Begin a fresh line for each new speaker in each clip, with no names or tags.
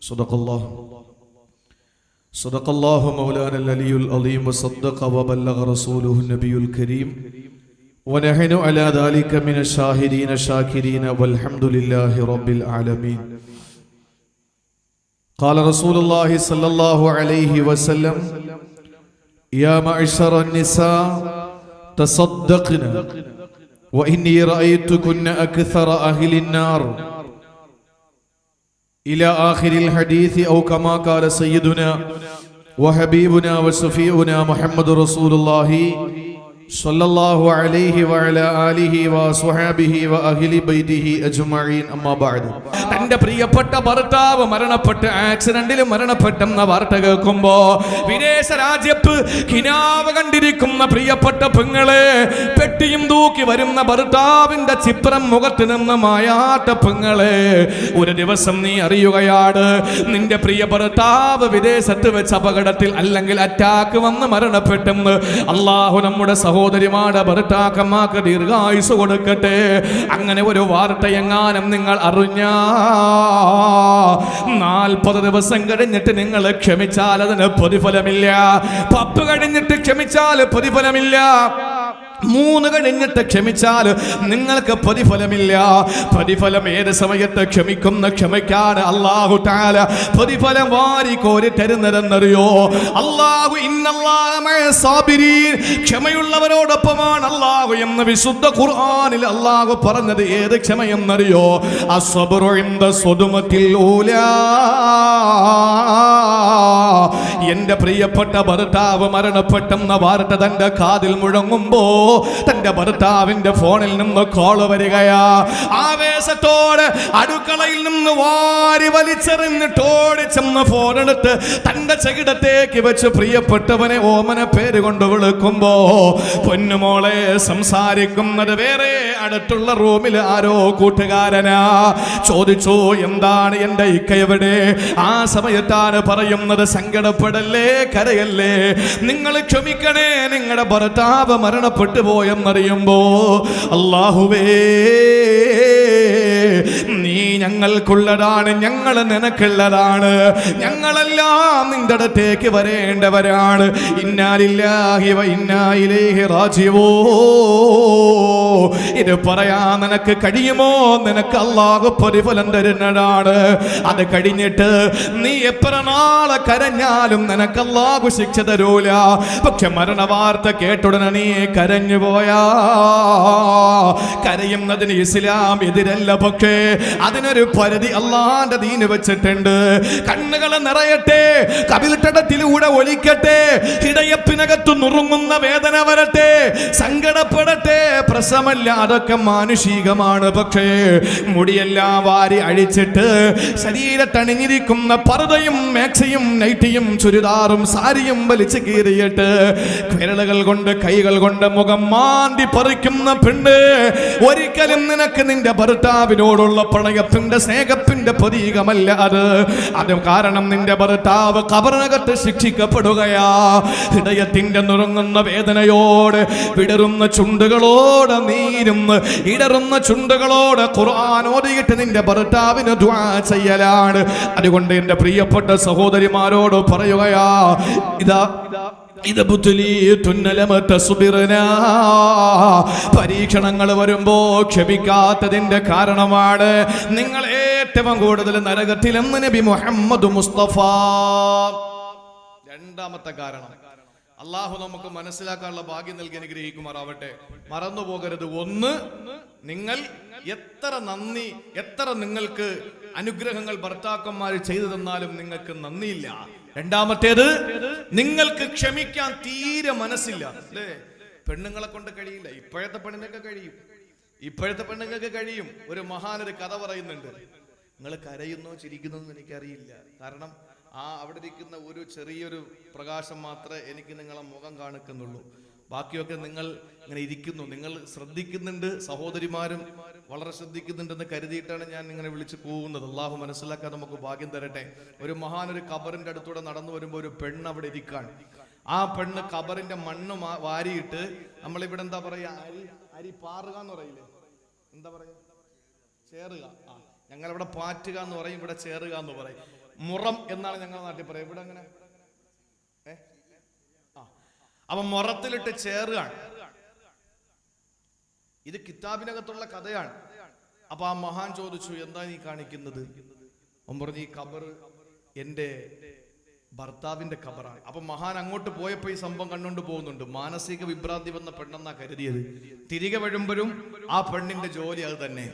صدق الله صدق الله مولانا العلي العظيم وصدق وبلغ رسوله النبي الكريم ونحن على ذلك من الشاهدين الشاكرين والحمد لله رب العالمين قال رسول الله صلى الله عليه وسلم يا معشر النساء تصدقن وإني رأيتكن أكثر أهل النار إلى آخر الحديث أو كما قال سيدنا وحبيبنا وشفيعنا محمد رسول الله صلى الله عليه وعلى آله وصحابه وأهل بيته أجمعين أما بعد
തന്റെ പ്രിയപ്പെട്ട ഭർത്താവ് മരണപ്പെട്ട് ആക്സിഡന്റിൽ മരണപ്പെട്ടെന്ന വാർത്ത കേൾക്കുമ്പോ വിദേശ രാജ്യത്ത് കിനാവ് കണ്ടിരിക്കുന്ന പ്രിയപ്പെട്ട പെങ്ങളെ പെട്ടിയും തൂക്കി വരുന്ന ഭർത്താവിന്റെ ചിത്രം മുഖത്ത് നിന്ന് മായാത്ത പെങ്ങളെ ഒരു ദിവസം നീ അറിയുകയാണ് നിന്റെ പ്രിയ ഭർത്താവ് വിദേശത്ത് വെച്ച് അപകടത്തിൽ അല്ലെങ്കിൽ അറ്റാക്ക് വന്ന് മരണപ്പെട്ടെന്ന് അള്ളാഹു നമ്മുടെ സഹോദരിമാരുടെ ഭർത്താക്കന്മാർക്ക് ദീർഘായുസ് കൊടുക്കട്ടെ. അങ്ങനെ ഒരു വാർത്ത എങ്ങാനും നിങ്ങൾ അറിഞ്ഞാ നാൽപ്പത് ദിവസം കഴിഞ്ഞിട്ട് നിങ്ങൾ ക്ഷമിച്ചാൽ അതിന് പ്രതിഫലമില്ല. പത്ത് കഴിഞ്ഞിട്ട് ക്ഷമിച്ചാൽ പ്രതിഫലമില്ല. മൂന്ന് കഴിഞ്ഞിട്ട് ക്ഷമിച്ചാൽ നിങ്ങൾക്ക് പ്രതിഫലമില്ല. പ്രതിഫലം ഏത് സമയത്ത് ക്ഷമിക്കുന്ന ക്ഷമിക്കാൻ അള്ളാഹു താല പ്രതിഫലം വാരി കോരി തരുന്നതെന്നറിയോ അള്ളാഹു ക്ഷമയുള്ളവരോടൊപ്പമാണ് അള്ളാഹു എന്ന് വിശുദ്ധ ഖുർആാനിൽ അള്ളാഹു പറഞ്ഞത്. ഏത് ക്ഷമയെന്നറിയോ? അസ്വബറു ഇന്ദ സ്വതുമത്തിൽ ഊലാ. എന്റെ പ്രിയപ്പെട്ട ഭർത്താവ് മരണപ്പെട്ടെന്ന വാർത്ത തന്റെ കാതിൽ മുഴങ്ങുമ്പോ തന്റെ ഭർത്താവിന്റെ ഫോണിൽ നിന്ന് കോൾ വരികയാ. ആവേശത്തോടെ അടുക്കളയിൽ നിന്ന് വാരി വലിച്ചെറിഞ്ഞിട്ട് ഓടിച്ചെന്ന് ഫോണെടുത്ത് തന്റെ ചകിടത്തേക്ക് വെച്ച് പ്രിയപ്പെട്ടവനെ ഓമന പേര് കൊണ്ട് വിളിക്കുമ്പോ പൊന്നുമോളെ സംസാരിക്കുന്നത് വേറെ അടുത്തുള്ള റൂമിൽ ആരോ കൂട്ടുകാരനാ. ചോദിച്ചു എന്താണ് എന്റെ ഇക്ക എവിടെ ആ സമയത്താണ് പറയുന്നത് സങ്കടപ്പെടല്ലേ കരയല്ലേ? നിങ്ങൾ ക്ഷമിക്കണേ നിങ്ങളുടെ ഭർത്താവ് മരണപ്പെട്ടു പോയെന്നറിയുമ്പോ അള്ളാഹുവേ നീ ഞങ്ങൾക്കുള്ളതാണ് ഞങ്ങൾ നിനക്കുള്ളതാണ്. ഞങ്ങളെല്ലാം നിന്റെ അടുത്തേക്ക് വരേണ്ടവരാണ്. ഇത് പറയാൻ നിനക്ക് കഴിയുമോ? നിനക്ക് അള്ളാഹു പ്രതിഫലം തരുന്നതാണ്. അത് കഴിഞ്ഞിട്ട് നീ എത്ര നാളെ കരഞ്ഞാലും നിനക്ക് അള്ളാഹു ശിക്ഷ തരൂല. പക്ഷെ മരണ വാർത്ത കേട്ടുടനെ നീ കരഞ്ഞു പോയാ. കരയുന്നതിന് ഇസ്ലാം എതിരല്ല പക്ഷേ അതിനൊരു പരിധി അള്ളാന്റെ ദീന് വെച്ചിട്ടുണ്ട്. കണ്ണുകൾ നിറയട്ടെ കവിൽത്തടത്തിലൂടെ ഒലിക്കട്ടെ ഹൃദയത്തിനകത്ത് നുറുങ്ങുന്ന വേദന വരട്ടെ സങ്കടപ്പെടട്ടെ. പ്രസമല്ല അതൊക്കെ മാനുഷികമാണ് പക്ഷേ മുടിയെല്ലാം വാരി അഴിച്ചിട്ട് ശരീരത്തണിഞ്ഞിരിക്കുന്ന പർദയും മേക്സയും നൈറ്റിയും ചുരിദാറും സാരിയും വലിച്ചു കീറിയിട്ട് വിരലുകൾ കൊണ്ട് കൈകൾ കൊണ്ട് മുഖം മാന്തി പറിക്കുന്ന പെണ്ണ്. ഒരിക്കലും നിനക്ക് നിന്റെ ഭർത്താവിനോടുള്ള പ്രണയത്തിന്റെ സ്നേഹത്തിന്റെ പ്രതീകമല്ല അത്. അത് കാരണം നിന്റെ ഭർത്താവ് കബറിനകത്ത് ശിക്ഷിക്കപ്പെടുകയാ. ഹൃദയത്തിന്റെ നുറങ്ങുന്ന വേദനയോട് വിടരുന്ന ചുണ്ടുകളോട് നീരുന്ന് ഇടറുന്ന ചുണ്ടുകളോട് ഖുർആൻ ഓതിയിട്ട് നിന്റെ ഭർത്താവിന് ദ്വാ ചെയ്യലാണ്. അതുകൊണ്ട് എന്റെ പ്രിയപ്പെട്ട സഹോദരിമാരോട് പറയുകയാ ഇതാ ഇത് പരീക്ഷണങ്ങൾ വരുമ്പോ ക്ഷമിക്കാത്തതിന്റെ കാരണമാണ് നിങ്ങൾ ഏറ്റവും കൂടുതൽ നരകത്തിലെന്ന് നബി മുഹമ്മദ് മുസ്തഫ. രണ്ടാമത്തെ കാരണം. അള്ളാഹു നമുക്ക് മനസ്സിലാക്കാനുള്ള ഭാഗ്യം നൽകി അനുഗ്രഹിക്കുമാറാവട്ടെ. മറന്നു പോകരുത് ഒന്ന് നിങ്ങൾ എത്ര നന്ദി എത്ര നിങ്ങൾക്ക് അനുഗ്രഹങ്ങൾ ഭർത്താക്കന്മാർ ചെയ്തു തന്നാലും നിങ്ങൾക്ക് നന്ദിയില്ല. രണ്ടാമത്തേത് നിങ്ങൾക്ക് ക്ഷമിക്കാൻ തീരെ മനസ്സില്ല. അല്ലേ? പെണ്ണുങ്ങളെ കൊണ്ട് കഴിയില്ല. ഇപ്പോഴത്തെ പെണ്ണിനൊക്കെ കഴിയും. ഇപ്പോഴത്തെ പെണ്ണുങ്ങൾക്ക് കഴിയും. ഒരു മഹാനൊരു കഥ പറയുന്നുണ്ട്. നിങ്ങൾ കരയുന്നോ ചിരിക്കുന്നോ എന്ന് എനിക്കറിയില്ല. കാരണം ആ അവിടെ ഇരിക്കുന്ന ഒരു ചെറിയൊരു പ്രകാശം മാത്രമേ എനിക്ക് നിങ്ങളെ മുഖം കാണിക്കുന്നുള്ളൂ. ബാക്കിയൊക്കെ നിങ്ങൾ ഇങ്ങനെ ഇരിക്കുന്നു. നിങ്ങൾ ശ്രദ്ധിക്കുന്നുണ്ട് സഹോദരിമാരും വളരെ ശ്രദ്ധിക്കുന്നുണ്ടെന്ന് കരുതിയിട്ടാണ് ഞാൻ നിങ്ങളെ വിളിച്ച് പോകുന്നത് അള്ളാഹു മനസ്സിലാക്കാൻ നമുക്ക് ഭാഗ്യം തരട്ടെ. ഒരു മഹാനൊരു കബറിന്റെ അടുത്തൂടെ നടന്നു വരുമ്പോൾ ഒരു പെണ്ണ് അവിടെ ഇരിക്കാൻ ആ പെണ്ണ് കബറിന്റെ മണ്ണ് വാരിയിട്ട് നമ്മളിവിടെ എന്താ പറയാ അരി അരി പാറുക എന്ന് പറയില്ലേ? എന്താ പറയാ? ചേറുക. ആ ഞങ്ങളിവിടെ പാറ്റുക എന്ന് പറയും ഇവിടെ ചേറുക എന്ന് പറയും. മുറം എന്നാണ് ഞങ്ങളുടെ നാട്ടിൽ പറയുക. ഇവിടെ അങ്ങനെ. അപ്പൊ മുറത്തിലിട്ട് ചേറുകയാണ്. ഇത് കിതാബിനകത്തുള്ള കഥയാണ്. അപ്പൊ ആ മഹാൻ ചോദിച്ചു എന്താ നീ കാണിക്കുന്നത്? പറഞ്ഞു ഈ കബർ എന്റെ ഭർത്താവിന്റെ കബറാണ് അപ്പൊ മഹാൻ അങ്ങോട്ട് പോയപ്പോ ഈ സംഭവം കണ്ടുകൊണ്ട് പോകുന്നുണ്ട്. മാനസിക വിഭ്രാന്തി വന്ന പെണ്ണെന്നാ കരുതിയത്. തിരികെ വരുമ്പോഴും ആ പെണ്ണിന്റെ ജോലി അത് തന്നെ.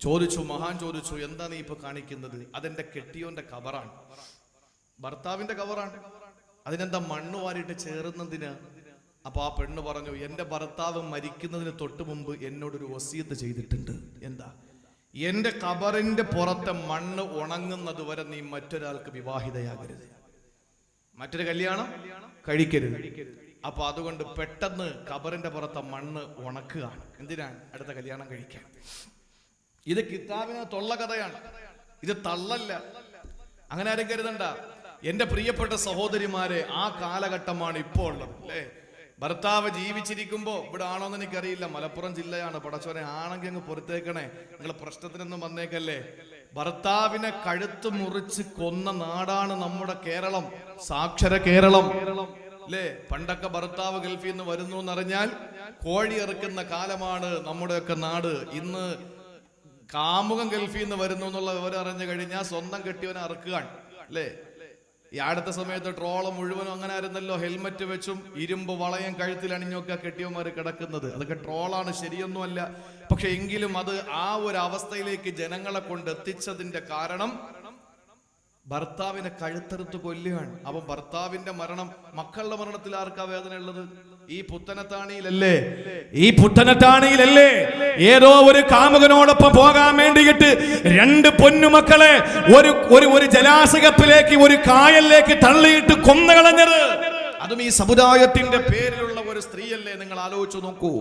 ചോദിച്ചു മഹാൻ ചോദിച്ചു എന്താ നീ ഇപ്പൊ കാണിക്കുന്നത്? അതെന്റെ കെട്ടിയോന്റെ കവറാണ്. ഭർത്താവിന്റെ കവറാണ്. അതിനെന്താ മണ്ണ് വാരിയിട്ട് ചേർന്നതിന് അപ്പൊ ആ പെണ്ണ് പറഞ്ഞു എന്റെ ഭർത്താവ് മരിക്കുന്നതിന് തൊട്ട് മുമ്പ് എന്നോടൊരു വസീത്ത് ചെയ്തിട്ടുണ്ട്. എന്താ? എന്റെ കബറിന്റെ പുറത്തെ മണ്ണ് ഉണങ്ങുന്നത് വരെ നീ മറ്റൊരാൾക്ക് വിവാഹിതയാകരുത്. മറ്റൊരു കല്യാണം കഴിക്കരുത്. അപ്പൊ അതുകൊണ്ട് പെട്ടെന്ന് കബറിന്റെ പുറത്തെ മണ്ണ് ഉണക്കുകയാണ്. എന്തിനാണ്? അടുത്ത കല്യാണം കഴിക്കാൻ. ഇത് കിതാബിന് തൊള്ള കഥയാണ്. ഇത് തള്ളല്ല. അങ്ങനെ ആരും കരുതണ്ട. എന്റെ പ്രിയപ്പെട്ട സഹോദരിമാരെ ആ കാലഘട്ടമാണ് ഇപ്പോൾ ഉള്ളത് അല്ലേ? ഭർത്താവ് ജീവിച്ചിരിക്കുമ്പോ ഇവിടെ ആണോന്ന് എനിക്കറിയില്ല. മലപ്പുറം ജില്ലയാണ്. പടച്ചോനെ ആണെങ്കിൽ അങ്ങ് പുറത്തേക്കണേ. നിങ്ങൾ പ്രശ്നത്തിനൊന്നും വന്നേക്കല്ലേ. ഭർത്താവിനെ കഴുത്ത് മുറിച്ച് കൊന്ന നാടാണ് നമ്മുടെ കേരളം. സാക്ഷര കേരളം അല്ലേ? പണ്ടൊക്കെ ഭർത്താവ് ഗൾഫിൽ നിന്ന് വരുന്നു എന്നറിഞ്ഞാൽ കോഴി ഇറക്കുന്ന കാലമാണ് നമ്മുടെയൊക്കെ നാട്. ഇന്ന് കാമുകം ഗൾഫിൽ നിന്ന് വരുന്നു എന്നുള്ള വിവരം അറിഞ്ഞു കഴിഞ്ഞാൽ സ്വന്തം കെട്ടിയവനെ അറക്കുകയാണ് അല്ലേ? ഈ അടുത്ത സമയത്ത് ട്രോൾ മുഴുവനും അങ്ങനെ ആയിരുന്നല്ലോ. ഹെൽമറ്റ് വെച്ചും ഇരുമ്പ് വളയം കഴുത്തിൽ അണിഞ്ഞൊക്കെ കെട്ടിയവന്മാർ കിടക്കുന്നത്. അതൊക്കെ ട്രോളാണ് ശരിയൊന്നുമല്ല. പക്ഷെ എങ്കിലും അത് ആ ഒരു അവസ്ഥയിലേക്ക് ജനങ്ങളെ കൊണ്ട് എത്തിച്ചതിന്റെ കാരണം ഭർത്താവിനെ കഴുത്തെടുത്ത് കൊല്ലുകയാണ്. അപ്പം ഭർത്താവിന്റെ മരണം മക്കളുടെ മരണത്തിൽ ആർക്കാ വേദന ഉള്ളത് ഈ പുത്തനത്താണിയിലല്ലേ?
ഈ പുത്തനത്താണിയിലല്ലേ? ഏതോ ഒരു കാമുകനോടൊപ്പം പോകാൻ വേണ്ടിയിട്ട് രണ്ട് പൊന്നുമക്കളെ ഒരു ഒരു ഒരു ജലാശകപ്പിലേക്ക് ഒരു കായലിലേക്ക് തള്ളിയിട്ട് കൊന്നുകളഞ്ഞത്
അതും ഈ സമുദായത്തിന്റെ പേരിലുള്ള ഒരു സ്ത്രീയല്ലേ നിങ്ങൾ ആലോചിച്ചു നോക്കൂ.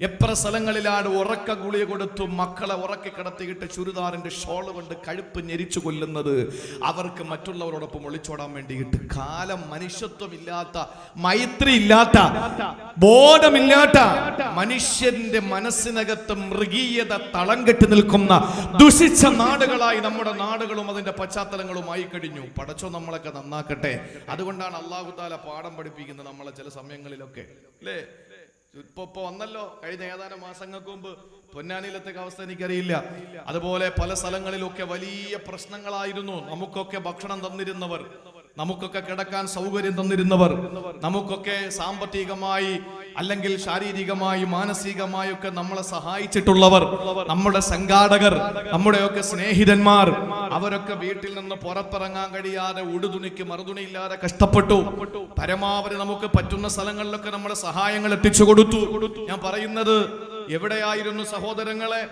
എത്ര സ്ഥലങ്ങളിലാണ് ഉറക്ക ഗുളിക കൊടുത്തു മക്കളെ ഉറക്കി കിടത്തിയിട്ട് ചുരിദാറിന്റെ ഷോൾ കൊണ്ട് കഴുപ്പ് ഞെരിച്ചു കൊല്ലുന്നത് അവർക്ക് മറ്റുള്ളവരോടൊപ്പം ഒളിച്ചോടാൻ വേണ്ടിയിട്ട്. കാലം മനുഷ്യത്വമില്ലാത്ത മൈത്രി ഇല്ലാത്ത ബോധമില്ലാത്ത മനുഷ്യന്റെ മനസ്സിനകത്ത് മൃഗീയത തളം കെട്ടി നിൽക്കുന്ന ദുഷിച്ച നാടുകളായി നമ്മുടെ നാടുകളും അതിന്റെ പശ്ചാത്തലങ്ങളുമായി കഴിഞ്ഞു. പടച്ചോ നമ്മളൊക്കെ നന്നാക്കട്ടെ. അതുകൊണ്ടാണ് അള്ളാഹുദാല പാഠം പഠിപ്പിക്കുന്നത് നമ്മളെ ചില സമയങ്ങളിലൊക്കെ. അല്ലേ? ഇപ്പൊ ഇപ്പൊ വന്നല്ലോ. കഴിഞ്ഞ ഏതാനും മാസങ്ങൾക്ക് മുമ്പ് പൊന്നാനിയിലത്തെ അവസ്ഥ എനിക്കറിയില്ല. അതുപോലെ പല സ്ഥലങ്ങളിലൊക്കെ വലിയ പ്രശ്നങ്ങളായിരുന്നു. നമുക്കൊക്കെ ഭക്ഷണം തന്നിരുന്നവർ. നമുക്കൊക്കെ കിടക്കാൻ സൗകര്യം തന്നിരുന്നവർ നമുക്കൊക്കെ സാമ്പത്തികമായി അല്ലെങ്കിൽ ശാരീരികമായി മാനസികമായി ഒക്കെ നമ്മളെ സഹായിച്ചിട്ടുള്ളവർ നമ്മുടെ സംഘാടകർ നമ്മുടെയൊക്കെ സ്നേഹിതന്മാർ അവരൊക്കെ വീട്ടിൽ നിന്ന് പുറത്തിറങ്ങാൻ കഴിയാതെ ഉടുതുണിക്ക് മറുതുണിയില്ലാതെ കഷ്ടപ്പെട്ടു. പരമാവധി നമുക്ക് പറ്റുന്ന സ്ഥലങ്ങളിലൊക്കെ നമ്മുടെ സഹായങ്ങൾ എത്തിച്ചു കൊടുത്തു. ഞാൻ പറയുന്നത് എവിടെയായിരുന്നു സഹോദരങ്ങളെ?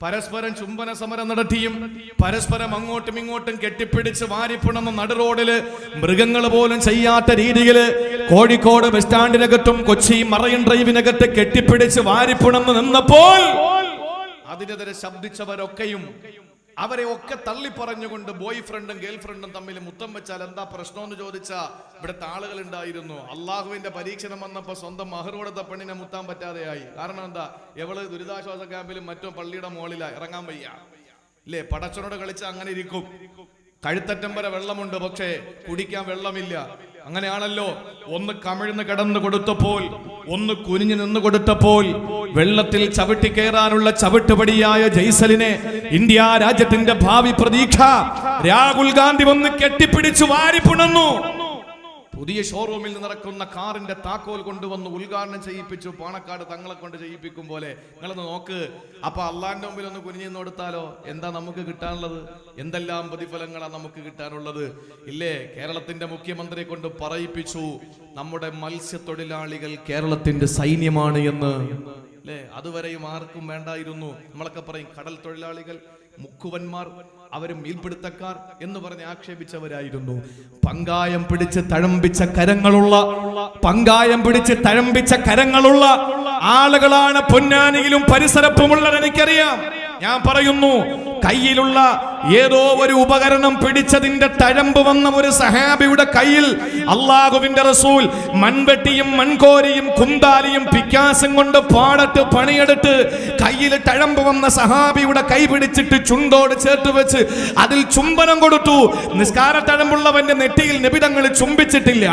പരസ്പരം ചുംബന സമരം നടത്തിയും പരസ്പരം അങ്ങോട്ടും ഇങ്ങോട്ടും കെട്ടിപ്പിടിച്ച് വാരിപ്പുണന്ന നടുറോഡിൽ മൃഗങ്ങൾ പോലും ചെയ്യാത്ത രീതിയിൽ കോഴിക്കോട് ബസ് സ്റ്റാൻഡിനകത്തും കൊച്ചി മറൈൻ ഡ്രൈവിനകത്ത് കെട്ടിപ്പിടിച്ച് വാരിപ്പുണന്ന് നിന്നപ്പോൾ അതിനെതിരെ ശബ്ദിച്ചവരൊക്കെയും അവരെ ഒക്കെ തള്ളി പറഞ്ഞുകൊണ്ട് ബോയ് ഫ്രണ്ടും ഗേൾ ഫ്രണ്ടും തമ്മിൽ മുത്തം വെച്ചാൽ എന്താ പ്രശ്നം എന്ന് ചോദിച്ചാ ഇവിടുത്തെ ആളുകൾ ഉണ്ടായിരുന്നു അള്ളാഹുവിന്റെ പരീക്ഷണം വന്നപ്പോൾ സ്വന്തം മഹർ കൊടുത്ത പെണ്ണിനെ മുത്താൻ പറ്റാതെയായി. കാരണം എന്താ? എവൾ ദുരിതാശ്വാസ ക്യാമ്പിലും മറ്റോ പള്ളിയുടെ മുകളിലാ ഇറങ്ങാൻ വയ്യ. ഇല്ലേ? പടച്ചനോട് കളിച്ച അങ്ങനെ ഇരിക്കും. കഴുത്തറ്റം വരെ വെള്ളമുണ്ട് പക്ഷേ കുടിക്കാൻ വെള്ളമില്ല. അങ്ങനെയാണല്ലോ. ഒന്ന് കമിഴ്ന്ന് കിടന്നു കൊടുത്തപ്പോൾ ഒന്ന് കുനിഞ്ഞു നിന്ന് കൊടുത്തപ്പോൾ വെള്ളത്തിൽ ചവിട്ടി കയറാനുള്ള ചവിട്ടുപടിയായ ജയ്സലിനെ ഇന്ത്യ രാജ്യത്തിന്റെ ഭാവി പ്രതീക്ഷ രാഹുൽ ഗാന്ധി വന്ന് കെട്ടിപ്പിടിച്ചു വാരിപ്പുണന്നു പുതിയ ഷോറൂമിൽ നിന്ന് കാറിന്റെ താക്കോൽ കൊണ്ടുവന്ന് ഉദ്ഘാടനം ചെയ്യിപ്പിച്ചു. പാണക്കാട് തങ്ങളെ കൊണ്ട് ചെയ്യിപ്പിക്കും പോലെ. നിങ്ങളൊന്ന് നോക്ക്. അപ്പൊ അള്ളാന്റെ മുമ്പിൽ ഒന്ന് കുനിഞ്ഞു കൊടുത്താലോ? എന്താ നമുക്ക് കിട്ടാനുള്ളത്? എന്തെല്ലാം പ്രതിഫലങ്ങളാണ് നമുക്ക് കിട്ടാനുള്ളത്? ഇല്ലേ? കേരളത്തിന്റെ മുഖ്യമന്ത്രിയെ കൊണ്ട് പറയിപ്പിച്ചു. നമ്മുടെ മത്സ്യത്തൊഴിലാളികൾ കേരളത്തിന്റെ സൈന്യമാണ് എന്ന്. അല്ലേ അതുവരെയും ആർക്കും വേണ്ടായിരുന്നു. നമ്മളൊക്കെ പറയും കടൽ തൊഴിലാളികൾ മുക്കുവന്മാർ അവരും മീൻപിടുത്തക്കാർ എന്ന് പറഞ്ഞ് ആക്ഷേപിച്ചവരായിരുന്നു. പങ്കായം പിടിച്ച് തഴമ്പിച്ച കരങ്ങളുള്ള പങ്കായം പിടിച്ച് തഴമ്പിച്ച കരങ്ങളുള്ള ആളുകളാണ് പൊന്നാനിയിലും പരിസരപ്പുമുള്ളത് എനിക്കറിയാം ഞാൻ പറയുന്നു കയ്യിലുള്ള ഏതോ ഒരു ഉപകരണം പിടിച്ചതിന്റെ തഴമ്പ് വന്ന ഒരു സഹാബിയുടെ കയ്യിൽ അള്ളാഹുവിന്റെ റസൂൽ മൺവെട്ടിയും മൺകോരിയും കുന്താലിയും പിക്കാസും കൊണ്ട് പാടത്ത് പണിയെടുത്ത് കയ്യിൽ തഴമ്പ് വന്ന സഹാബിയുടെ കൈ പിടിച്ചിട്ട് ചുണ്ടോട് ചേർത്ത് വെച്ച് അതിൽ ചുംബനം കൊടുത്തു. നിസ്കാര തഴമ്പുള്ളവന്റെ നെറ്റിയിൽ നിബിടങ്ങൾ ചുംബിച്ചിട്ടില്ല.